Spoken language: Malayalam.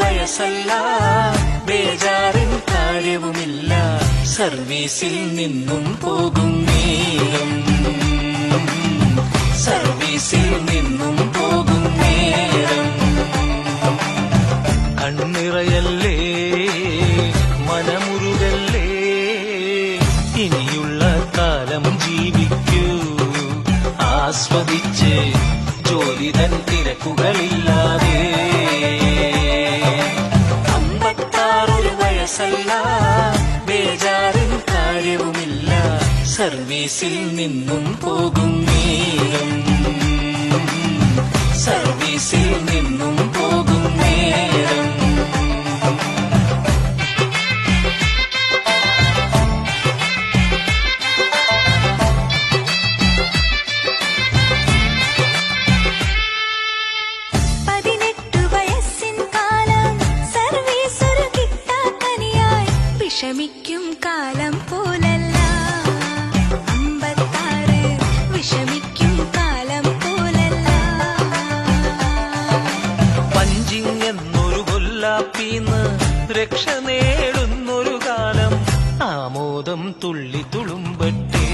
വയസ്സല്ല. ബേജാറിൻ കാര്യവുമില്ല സർവീസിൽ നിന്നും പോകും നേരം സർവീസിൽ നിന്നും പോകും നേരം കണ്ണിറയല്ലേ മനമുരുകല്ലേ ഇനിയുള്ള കാലം ജീവിക്കൂ. ആസ്വദിച്ച് ജോലി തൻ തിരക്കുകളില്ലാതെ വയസ്സല്ല ബേജാറും കാര്യവുമില്ല. സർവീസിൽ നിന്നും പോകും കൊല്ലാപ്പീന്ന് രക്ഷ നേടുന്നൊരു കാലം ആമോദം തുള്ളി തുളുമ്പട്ടെ.